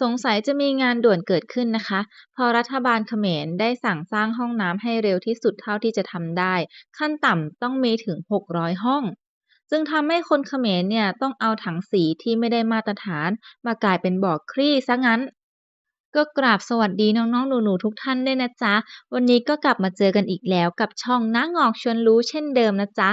สงสัยจะมีงานด่วนเกิดขึ้นนะคะ พอรัฐบาลเขมรได้สั่งสร้างห้องน้ำให้เร็วที่สุดเท่าที่จะทำได้ ขั้นต่ำต้องมีถึง 600 ห้อง จึงทำให้คนเขมรเนี่ยต้องเอาถังสีที่ไม่ได้มาตรฐาน มากลายเป็นบ่อครี่ซะงั้น ก็กราบสวัสดีน้องๆ หนูๆ ทุกท่านด้วยนะจ๊ะ วันนี้ก็กลับมาเจอกันอีกแล้วกับช่องน้างอกชวนรู้เช่นเดิมนะจ๊ะ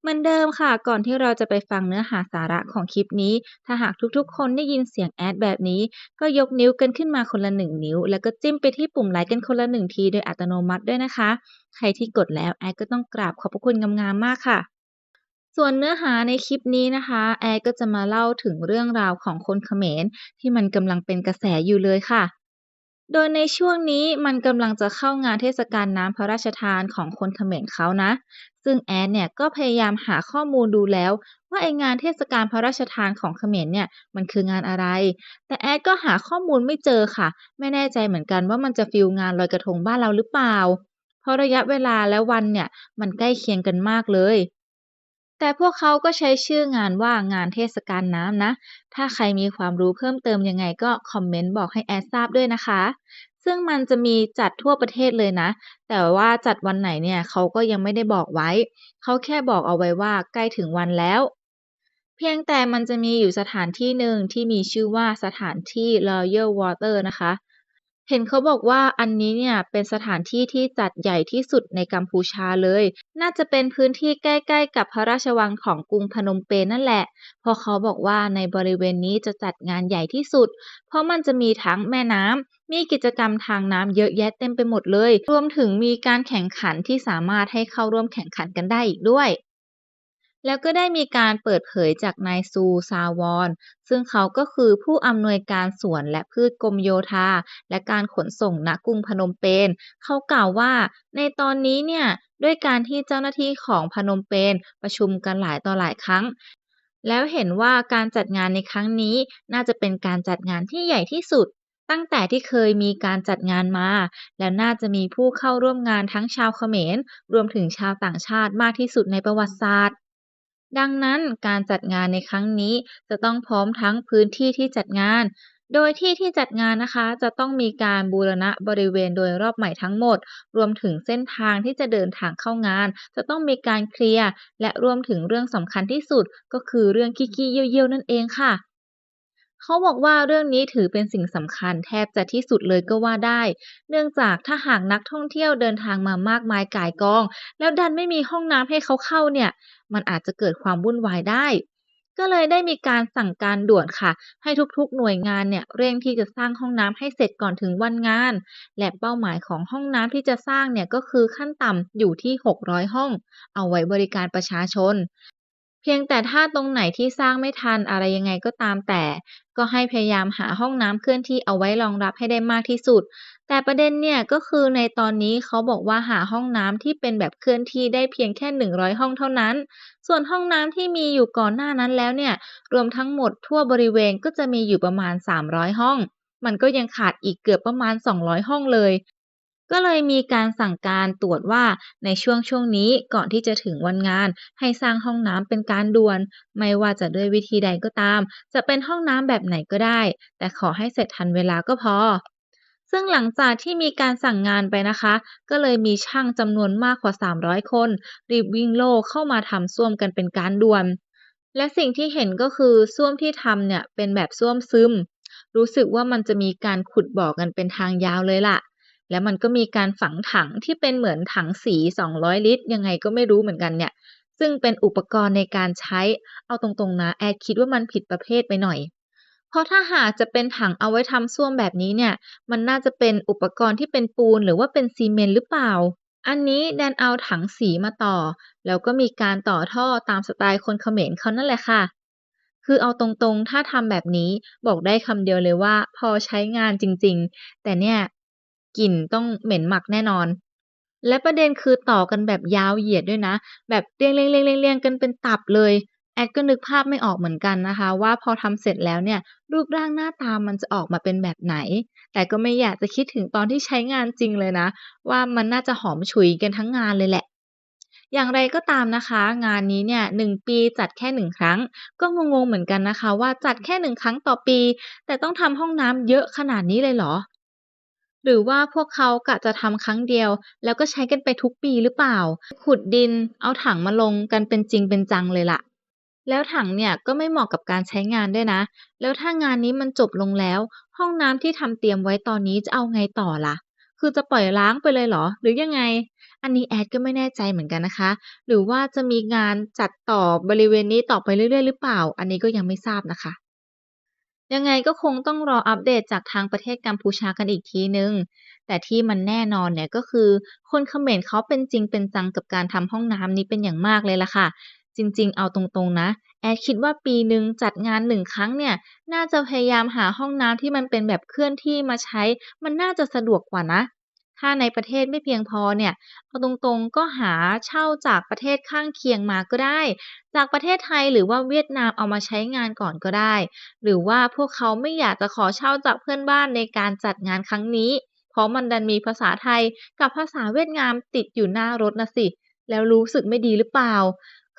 เหมือนเดิมค่ะ ก่อนที่เราจะไปฟังเนื้อหาสาระของคลิปนี้ ถ้าหากทุกๆ คนได้ยินเสียงแอดแบบนี้ ก็ยกนิ้วกันขึ้นมาคนละหนึ่งนิ้ว แล้วก็จิ้มไปที่ปุ่มไลค์กันคนละหนึ่งทีโดยอัตโนมัติด้วยนะคะ ใครที่กดแล้วแอดก็ต้องกราบขอบพระคุณงามๆมากค่ะส่วนเนื้อหาในคลิปนี้นะคะ แอดก็จะมาเล่าถึงเรื่องราวของคนเขมรที่มันกำลังเป็นกระแสอยู่เลยค่ะ โดยในช่วงนี้มันกำลังจะเข้างานเทศกาลน้ำพระราชทานของคนเขมรเขานะ ซึ่งแอดเนี่ยก็พยายามหาข้อมูลดูแล้ว ว่าไองานเทศกาลพระราชทานของเขมรเนี่ยมันคืองานอะไร แต่แอดก็หาข้อมูลไม่เจอค่ะ ไม่แน่ใจเหมือนกันว่ามันจะฟีลงานลอยกระทงบ้านเราหรือเปล่า เพราะระยะเวลาและวันเนี่ยมันใกล้เคียงกันมากเลย แต่พวกเขาก็ใช้ชื่องานว่างานเทศกาลน้ำนะ ถ้าใครมีความรู้เพิ่มเติมยังไงก็คอมเมนต์บอกให้แอดทราบด้วยนะคะ ซึ่งมันจะมีจัดทั่วประเทศเลยนะ แต่ว่าจัดวันไหนเนี่ยเขาก็ยังไม่ได้บอกไว้ เขาแค่บอกเอาไว้ว่าใกล้ถึงวันแล้ว เพียงแต่มันจะมีอยู่สถานที่หนึ่งที่มีชื่อว่าสถานที่ Royal Water นะคะ เห็นเขาบอกว่าอันนี้เนี่ยเป็นสถานที่ที่จัดใหญ่ที่สุดในกัมพูชาเลย น่าจะเป็นพื้นที่ใกล้ ๆ กับพระราชวังของกรุงพนมเปญนั่นแหละ เพราะเขาบอกว่าในบริเวณนี้จะจัดงานใหญ่ที่สุด เพราะมันจะมีทั้งแม่น้ำมีกิจกรรมทางน้ำเยอะแยะเต็มไปหมดเลย รวมถึงมีการแข่งขันที่สามารถให้เข้าร่วมแข่งขันกันได้อีกด้วย แล้วก็ได้มีการเปิดเผยจากนายซูซาวอน ซึ่งเขาก็คือผู้อำนวยการสวนและพืชกรมโยธา และการขนส่งณกรุงพนมเปญเขากล่าวว่า ในตอนนี้เนี่ย ด้วยการที่เจ้าหน้าที่ของพนมเปญประชุมกันหลายต่อหลายครั้ง แล้วเห็นว่าการจัดงานในครั้งนี้น่าจะเป็นการจัดงานที่ใหญ่ที่สุด ตั้งแต่ที่เคยมีการจัดงานมา และน่าจะมีผู้เข้าร่วมงานทั้งชาวเขมร รวมถึงชาวต่างชาติมากที่สุดในประวัติศาสตร์ ดังนั้นการจัดงานในครั้งนี้จะต้องพร้อมทั้งพื้นที่ที่จัดงาน โดยที่ที่จัดงานนะคะจะต้องมีการบูรณะบริเวณโดยรอบใหม่ทั้งหมด รวมถึงเส้นทางที่จะเดินทางเข้างาน จะต้องมีการเคลียร์และรวมถึงเรื่องสำคัญที่สุด ก็คือเรื่องขี้ๆเยี่ยวๆนั่นเองค่ะ เขาบอกว่าเรื่องนี้ถือเป็นสิ่งสำคัญแทบจะที่สุดเลยก็ว่าได้ เนื่องจากถ้าหากนักท่องเที่ยวเดินทางมามากมายก่ายกอง แล้วดันไม่มีห้องน้ำให้เขาเข้าเนี่ย มันอาจจะเกิดความวุ่นวายได้ก็เลยได้มีการสั่งการด่วนค่ะ ให้ทุกๆ หน่วยงานเนี่ยเร่งที่จะสร้างห้องน้ำให้เสร็จก่อนถึงวันงาน และเป้าหมายของห้องน้ำที่จะสร้างเนี่ยก็คือขั้นต่ำอยู่ที่ 600 ห้อง เอาไว้บริการประชาชน เพียงแต่ถ้าตรงไหนที่สร้างไม่ทันอะไรยังไงก็ตามแต่ ก็ให้พยายามหาห้องน้ำเคลื่อนที่เอาไว้รองรับให้ได้มากที่สุด แต่ประเด็นเนี่ยก็คือในตอนนี้เขาบอกว่าหาห้องน้ำที่เป็นแบบเคลื่อนที่ได้เพียงแค่ 100 ห้องเท่านั้น ส่วนห้องน้ำที่มีอยู่ก่อนหน้านั้นแล้วเนี่ย รวมทั้งหมดทั่วบริเวณก็จะมีอยู่ประมาณ 300 ห้อง มันก็ยังขาดอีกเกือบประมาณ 200 ห้องเลย ก็เลยมีการสั่งการตรวจว่าในช่วงช่วงนี้ก่อนที่จะถึงวันงาน ให้สร้างห้องน้ำเป็นการด่วน ไม่ว่าจะด้วยวิธีใดก็ตาม จะเป็นห้องน้ำแบบไหนก็ได้ แต่ขอให้เสร็จทันเวลาก็พอซึ่งหลังจากที่มีการสั่งงานไปนะคะ ก็เลยมีช่างจำนวนมากกว่า 300 คน รีบวิ่งโล่เข้ามาทำส้วมกันเป็นการด่วน และสิ่งที่เห็นก็คือส้วมที่ทำเนี่ยเป็นแบบส้วมซึม รู้สึกว่ามันจะมีการขุดบ่อกันเป็นทางยาวเลยล่ะ และมันก็มีการฝังถังที่เป็นเหมือนถังสี 200 ลิตร ยังไงก็ไม่รู้เหมือนกันเนี่ย ซึ่งเป็นอุปกรณ์ในการใช้ เอาตรงๆนะ แอดคิดว่ามันผิดประเภทไปหน่อย เพราะถ้าหากจะเป็นถังเอาไว้ทำส้วมแบบนี้เนี่ย มันน่าจะเป็นอุปกรณ์ที่เป็นปูนหรือว่าเป็นซีเมนต์หรือเปล่า อันนี้แดนเอาถังสีมาต่อ แล้วก็มีการต่อท่อตามสไตล์คนเขมรเขานั่นแหละค่ะคือเอาตรงๆ ถ้าทำแบบนี้บอกได้คำเดียวเลยว่า พอใช้งานจริงๆ แต่เนี่ย กลิ่นต้องเหม็นหมักแน่นอน และประเด็นคือต่อกันแบบยาวเหยียดด้วยนะ แบบเรียงๆๆๆๆกันเป็นตับเลย แอดก็นึกภาพไม่ออกเหมือนกันนะคะ ว่าพอทำเสร็จแล้วเนี่ย รูปร่างหน้าตามันจะออกมาเป็นแบบไหน แต่ก็ไม่อยากจะคิดถึงตอนที่ใช้งานจริงเลยนะ ว่ามันน่าจะหอมฉุยกันทั้งงานเลยแหละอย่างไรก็ตามนะคะ งานนี้เนี่ย1ปีจัดแค่1ครั้ง ก็งงๆเหมือนกันนะคะ ว่าจัดแค่1ครั้งต่อปี แต่ต้องทำห้องน้ำเยอะขนาดนี้เลยเหรอ? หรือว่าพวกเขากะจะทำครั้งเดียว แล้วก็ใช้กันไปทุกปีหรือเปล่า?ขุดดินเอาถังมาลงกันเป็นจริงเป็นจังเลยล่ะ แล้วถังเนี่ยก็ไม่เหมาะกับการใช้งานด้วยนะ แล้วถ้างานนี้มันจบลงแล้ว ห้องน้ำที่ทำเตรียมไว้ตอนนี้จะเอาไงต่อล่ะ?คือจะปล่อยร้างไปเลยเหรอ หรือยังไง?อันนี้แอดก็ไม่แน่ใจเหมือนกันนะคะ หรือว่าจะมีงานจัดต่อบริเวณนี้ต่อไปเรื่อยๆหรือเปล่า?อันนี้ก็ยังไม่ทราบนะคะ ยังไงก็คงต้องรออัปเดตจากทางประเทศกัมพูชากันอีกทีหนึ่งแต่ที่มันแน่นอนเนี่ยก็คือ คนเขมรเขาเป็นจริงเป็นจังกับการทำห้องน้ำนี้เป็นอย่างมากเลยล่ะค่ะ จริงๆ เอาตรงๆนะ แอดคิดว่าปีหนึ่งจัดงานหนึ่งครั้งเนี่ย น่าจะพยายามหาห้องน้ำที่มันเป็นแบบเคลื่อนที่มาใช้ มันน่าจะสะดวกกว่านะ ถ้าในประเทศไม่เพียงพอเนี่ยเอาตรงๆก็หาเช่าจากประเทศข้างเคียงมาก็ได้ จากประเทศไทยหรือว่าเวียดนามเอามาใช้งานก่อนก็ได้ หรือว่าพวกเขาไม่อยากจะขอเช่าจากเพื่อนบ้านในการจัดงานครั้งนี้ เพราะมันดันมีภาษาไทยกับภาษาเวียดนามติดอยู่หน้ารถนะสิ แล้วรู้สึกไม่ดีหรือเปล่า?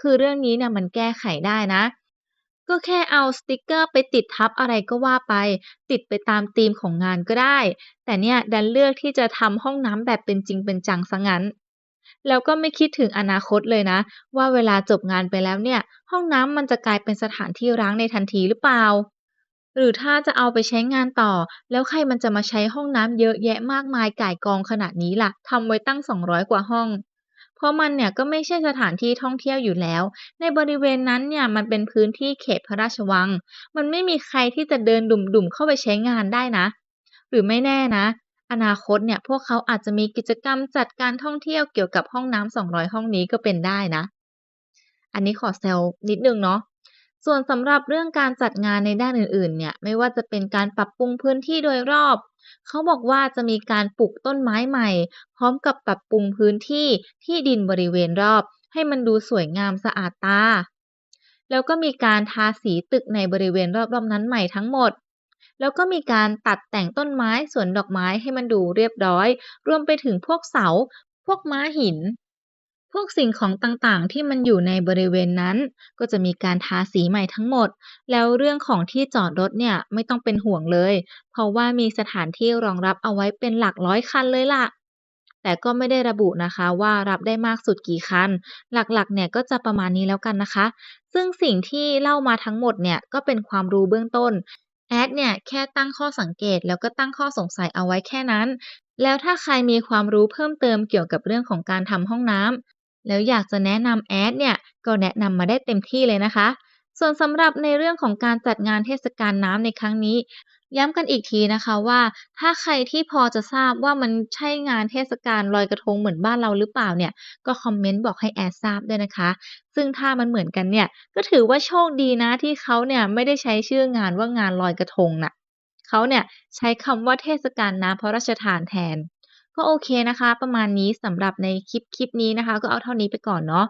คือเรื่องนี้เนี่ยมันแก้ไขได้นะ ก็แค่เอาสติกเกอร์ไปติดทับอะไรก็ว่าไป ติดไปตามธีมของงานก็ได้ แต่เนี่ยดันเลือกที่จะทำห้องน้ำแบบเป็นจริงเป็นจังเสียงั้น แล้วก็ไม่คิดถึงอนาคตเลยนะ ว่าเวลาจบงานไปแล้วเนี่ย ห้องน้ำมันจะกลายเป็นสถานที่ร้างในทันทีหรือเปล่า?หรือถ้าจะเอาไปใช้งานต่อ แล้วใครมันจะมาใช้ห้องน้ำเยอะแยะมากมายก่ายกองขนาดนี้ล่ะทำไว้ตั้ง 200 กว่าห้อง ราะมันเนี่ยก็ไม่ใช่สถานที่ท่องเที่ยวอยู่แล้ว ในบริเวณนั้นเนี่ยมันเป็นพื้นที่เขตพระราชวัง มันไม่มีใครที่จะเดินดุ่มๆเข้าไปใช้งานได้นะ หรือไม่แน่นะ อนาคตเนี่ยพวกเขาอาจจะมีกิจกรรมจัดการท่องเที่ยวเกี่ยวกับห้องน้ำ200 ห้องนี้ก็เป็นได้นะ อันนี้ขอแซวนิดนึงเนาะ ส่วนสำหรับเรื่องการจัดงานในด้านอื่นๆ เนี่ยไม่ว่าจะเป็นการปรับปรุงพื้นที่โดยรอบ เขาบอกว่าจะมีการปลูกต้นไม้ใหม่ พร้อมกับปรับปรุงพื้นที่ที่ดินบริเวณรอบ ให้มันดูสวยงามสะอาดตา แล้วก็มีการทาสีตึกในบริเวณรอบๆนั้นใหม่ทั้งหมด แล้วก็มีการตัดแต่งต้นไม้สวนดอกไม้ให้มันดูเรียบร้อย รวมไปถึงพวกเสา พวกม้าหิน พวกสิ่งของต่างๆ ที่มันอยู่ในบริเวณนั้น ก็จะมีการทาสีใหม่ทั้งหมด แล้วเรื่องของที่จอดรถเนี่ยไม่ต้องเป็นห่วงเลย เพราะว่ามีสถานที่รองรับเอาไว้เป็นหลักร้อยคันเลยล่ะ แต่ก็ไม่ได้ระบุนะคะว่ารับได้มากสุดกี่คัน หลักๆ เนี่ยก็จะประมาณนี้แล้วกันนะคะ ซึ่งสิ่งที่เล่ามาทั้งหมดเนี่ยก็เป็นความรู้เบื้องต้นแอดเนี่ยแค่ตั้งข้อสังเกตแล้วก็ตั้งข้อสงสัยเอาไว้แค่นั้น แล้วถ้าใครมีความรู้เพิ่มเติมเกี่ยวกับเรื่องของการทำห้องน้ำ แล้วอยากจะแนะนำแอดเนี่ยก็แนะนำมาได้เต็มที่เลยนะคะ ส่วนสำหรับในเรื่องของการจัดงานเทศกาลน้ำในครั้งนี้ ย้ำกันอีกทีนะคะว่า ถ้าใครที่พอจะทราบว่ามันใช่งานเทศกาลลอยกระทงเหมือนบ้านเราหรือเปล่าเนี่ย ก็คอมเมนต์บอกให้แอดทราบด้วยนะคะ ซึ่งถ้ามันเหมือนกันเนี่ย ก็ถือว่าโชคดีนะที่เขาเนี่ยไม่ได้ใช้ชื่องานว่างานลอยกระทงน่ะเขาเนี่ยใช้คำว่าเทศกาลน้ำพระราชทานแทน ก็โอเคนะคะ ประมาณนี้สำหรับในคลิปคลิปนี้นะคะ ก็เอาเท่านี้ไปก่อนเนาะ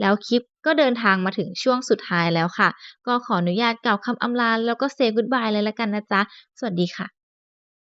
แล้วคลิปก็เดินทางมาถึงช่วงสุดท้ายแล้วค่ะ ก็ขออนุญาตกล่าวคำอำลาแล้วก็ say goodbye เลยละกันนะจ๊ะ สวัสดีค่ะ